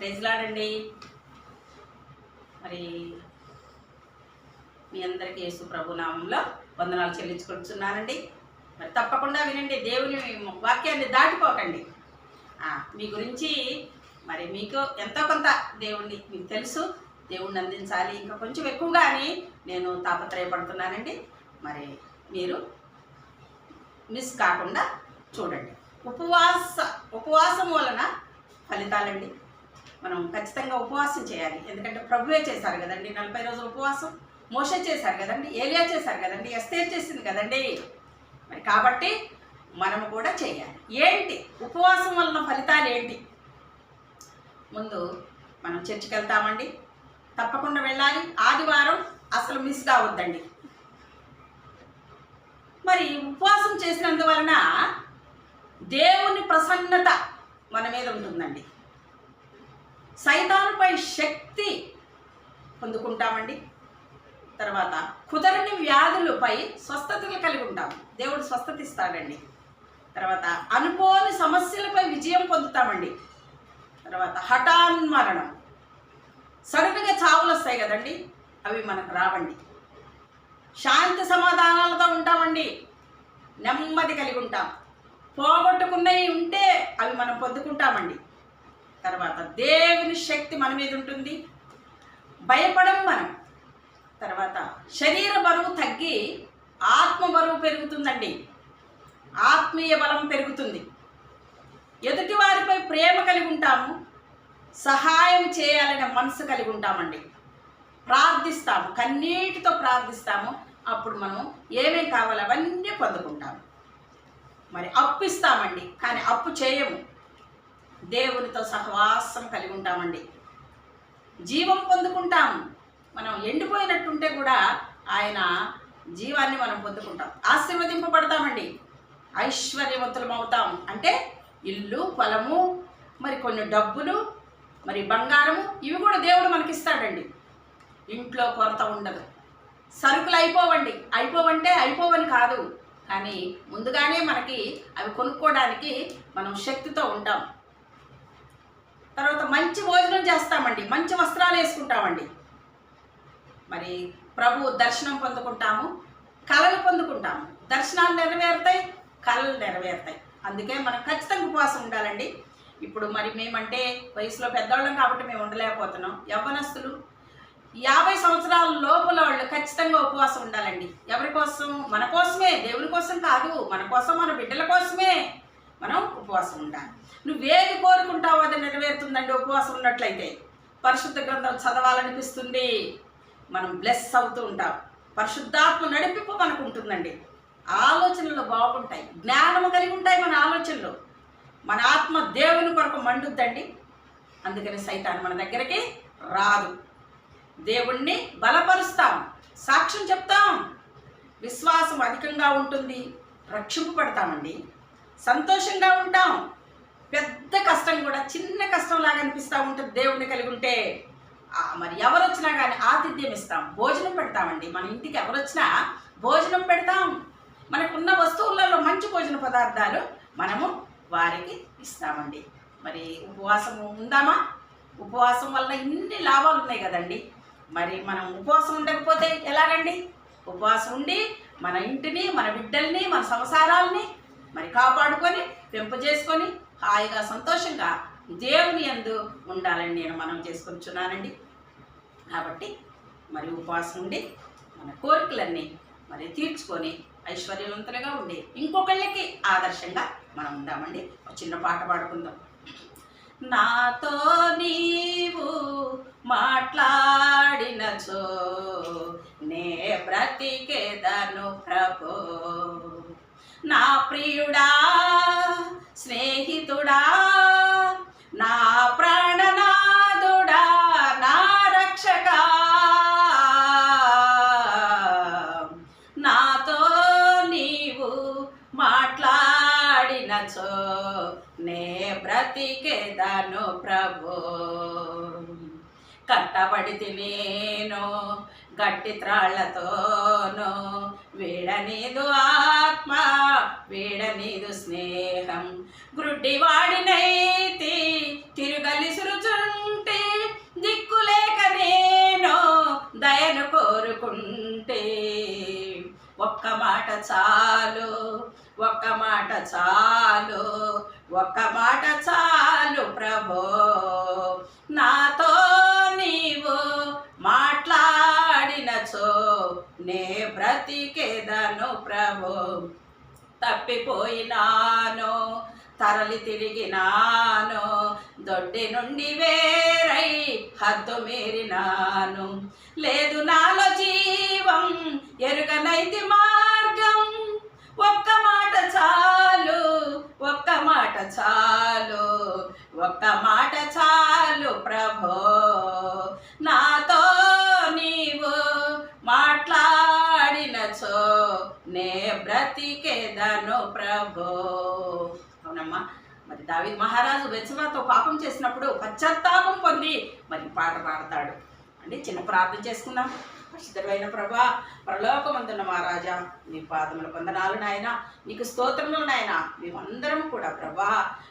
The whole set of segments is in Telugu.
ప్రజలాడండి. మరి మీ అందరికీ యేసు ప్రభు నామంలో వందనాలు చెల్లించుకుంటున్నానండి. మరి తప్పకుండా వినండి దేవుని వాక్యాన్ని దాటిపోకండి. మీ గురించి మరి మీకు ఎంతో కొంత దేవుణ్ణి మీకు తెలుసు. దేవుణ్ణి అందించాలి ఇంకా కొంచెం ఎక్కువగాని నేను తాపత్రయపడుతున్నానండి. మరి మీరు మిస్ కాకుండా చూడండి. ఉపవాస ఉపవాసం వలన ఫలితాలండి. మనం ఖచ్చితంగా ఉపవాసం చేయాలి. ఎందుకంటే ప్రభువే చేశారు కదండి నలభై రోజుల ఉపవాసం. మోస చేశారు కదండి ఏలియా చేశారు కదండి ఎస్తేర్ చేసింది కదండి. మరి కాబట్టి మనము కూడా చేయాలి. ఏంటి? ఉపవాసం వలన ఫలితాలు ఏంటి? ముందు మనం చర్చికి వెళ్తామండి. తప్పకుండా వెళ్ళాలి. ఆదివారం అసలు మిస్ కావద్దండి. మరి ఉపవాసం చేసినందువలన దేవుని ప్రసన్నత మన మీద ఉంటుందండి. సైతానుపై శక్తి పొందుకుంటామండి. తర్వాత కుదరని వ్యాధులపై స్వస్థతలు కలిగి ఉంటాం. దేవుడు స్వస్థత ఇస్తాడండి తర్వాత అనుకోని సమస్యలపై విజయం పొందుతామండి. తర్వాత హఠాన్మరణం. సడన్గా చావులు వస్తాయి కదండి అవి మనకు రావండి. శాంతి సమాధానాలతో ఉంటామండి. నెమ్మది కలిగి ఉంటాం. పోగొట్టుకున్నవి ఉంటే అవి మనం పొందుకుంటామండి. తర్వాత దేవుని శక్తి మన మీద ఉంటుంది. భయపడం మనం. తర్వాత శరీర బరువు తగ్గి ఆత్మ బరువు పెరుగుతుందండి. ఆత్మీయ బలం పెరుగుతుంది. ఎదుటి వారిపై ప్రేమ కలిగి ఉంటాము. సహాయం చేయాలనే మనసు కలిగి ఉంటామండి. ప్రార్థిస్తాము. కన్నీటితో ప్రార్థిస్తాము. అప్పుడు మనం ఏమేం కావాలో అవన్నీ పొందుకుంటాము. మరి అప్పు ఇస్తామండి. కానీ అప్పు చేయము. దేవునితో సహవాసం కలిగి ఉంటామండి. జీవం పొందుకుంటాం. మనం ఎండిపోయినట్టుంటే కూడా ఆయన జీవాన్ని మనం పొందుకుంటాం. ఆశీర్వదింపబడతామండి. ఐశ్వర్యవంతులం అవుతాం. అంటే ఇల్లు పొలము మరి కొన్ని డబ్బులు మరి బంగారము ఇవి కూడా దేవుడు మనకిస్తాడండి. ఇంట్లో కొరత ఉండదు. సరుకులు అయిపోవండి. అయిపోవంటే అయిపోవని కాదు. కానీ ముందుగానే మనకి అవి కొనుక్కోవడానికి మనం శక్తితో ఉంటాం. మంచి భోజనం చేస్తామండి మంచి వస్త్రాలు వేసుకుంటామండి. మరి ప్రభు దర్శనం పొందుకుంటాము కళలు పొందుకుంటాము. దర్శనాలు నెరవేరుతాయి కళలు నెరవేరుతాయి. అందుకే మనం ఖచ్చితంగా ఉపవాసం ఉండాలండి. ఇప్పుడు మరి మేమంటే వయసులో పెద్దవాళ్ళం కాబట్టి మేము ఉండలేకపోతున్నాం. యవ్వనస్తులు యాభై సంవత్సరాల లోపల వాళ్ళు ఖచ్చితంగా ఉపవాసం ఉండాలండి. ఎవరి కోసం? మన కోసమే దేవుని కోసం కాదు. మన కోసం మన బిడ్డల కోసమే. మనం ఉపవాసం ఉండాలి. నువ్వేది కోరుకుంటావో అది నెరవేరుతుందండి ఉపవాసం ఉన్నట్లయితే. పరిశుద్ధ గ్రంథం చదవాలనిపిస్తుంది. మనం బ్లెస్ అవుతూ ఉంటాం. పరిశుద్ధాత్మ నడిపింపు మనకు ఉంటుందండి. ఆలోచనలు బాగుంటాయి. జ్ఞానము కలిగి ఉంటాయి మన ఆలోచనలు. మన ఆత్మ దేవుని కొరకు మండుద్దండి. అందుకని సైతాన్ మన దగ్గరికి రాదు. దేవుణ్ణి బలపరుస్తాం. సాక్ష్యం చెప్తాం. విశ్వాసం అధికంగా ఉంటుంది. రక్షింపబడతామండి. సంతోషంగా ఉంటాం. పెద్ద కష్టం కూడా చిన్న కష్టం లాగా అనిపిస్తూ ఉంటుంది దేవుడిని కలిగి ఉంటే మరి ఎవరు వచ్చినా కానీ ఆతిథ్యం ఇస్తాం. భోజనం పెడతామండి. మన ఇంటికి ఎవరు వచ్చినా భోజనం పెడతాం. మనకున్న వస్తువులలో మంచి భోజన పదార్థాలు మనము వారికి ఇస్తామండి. మరి ఉపవాసం ఉందామా? ఉపవాసం వల్ల ఇన్ని లాభాలు ఉన్నాయి కదండి. మరి మనం ఉపవాసం ఉండకపోతే ఎలాగండి? ఉపవాసం ఉండి మన ఇంటిని మన బిడ్డల్ని మన సంసారాలని మరి కాపాడుకొని పెంపజేసుకొని హాయిగా సంతోషంగా దేవుని యందు ఉండాలని నేను మనం చేసుకొచ్చున్నానండి కాబట్టి మరి ఉపవాసం ఉండి మన కోరికలన్నీ మరి తీర్చుకొని ఐశ్వర్యవంతులుగా ఉండి ఇంకొకళ్ళకి ఆదర్శంగా మనం ఉందామండి. ఒక చిన్న పాట పాడుకుందాం. నాతో నీవు మాట్లాడినచో నే బ్రతికేదను ప్రభో. నా ప్రియుడా స్నేహితుడా నా ప్రాణనాథుడా నా రక్షకా. నాతో నీవు మాట్లాడినచో నే బ్రతికేదను ప్రభు. కట్టబడితినేను గట్టి త్రాళ్ళతోను వీడనీదు ఆత్మ వీడనీదు స్నేహం. గ్రుడ్డివాడినైతి తిరుగలిసురుచుంటే దిక్కులేక నేను దయను కోరుకుంటే. ఒక్క మాట చాలు ఒక్క మాట చాలు ఒక్క మాట చాలు ప్రభో. నే బ్రతికేదను ప్రభు. తప్పిపోయినాను తరలి తిరిగినాను దొడ్డి నుండి వేరై హద్దు మీరినాను. లేదు నాలో జీవం ఎరుగనైతి మార్గం. ఒక్క మాట చాలు ఒక్క మాట చాలు ఒక్క మాట చాలు ప్రభో. నే బ్రతికేదను ప్రభో. అవునమ్మా మరి దావి మహారాజు వెచ్చవాతో పాపం చేసినప్పుడు పశ్చాత్తాపం పొంది మరి పాట పాడతాడు అంటే చిన్న ప్రార్థన చేసుకుందాం. పరిశుద్ధమైన ప్రభా పరలోకమందున్న మహారాజా నీ పాదముల వందనాలు నాయన నీకు స్తోత్రములు నాయన మేమందరం కూడా ప్రభా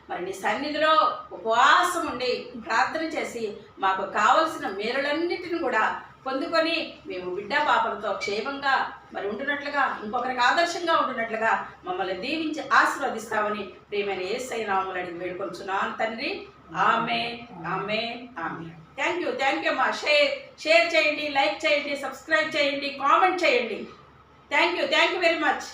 మరి నీ సన్నిధిలో ఉపవాసం ఉండి ప్రార్థన చేసి మాకు కావలసిన మేలులన్నిటిని కూడా పొందుకొని మేము బిడ్డ పాపలతో క్షేమంగా మరి ఉంటున్నట్లుగా ఇంకొకరికి ఆదర్శంగా ఉంటున్నట్లుగా మమ్మల్ని దీవించి ఆశీర్వదిస్తామని ప్రియమైన ఏసై నామములు అడిగి వేడుకొంచున్నాను తండ్రి. ఆమె ఆమె ఆమె థ్యాంక్ యూ థ్యాంక్ యూ అమ్మా షేర్ షేర్ చేయండి లైక్ చేయండి సబ్స్క్రైబ్ చేయండి కామెంట్ చేయండి. Thank you thank you very much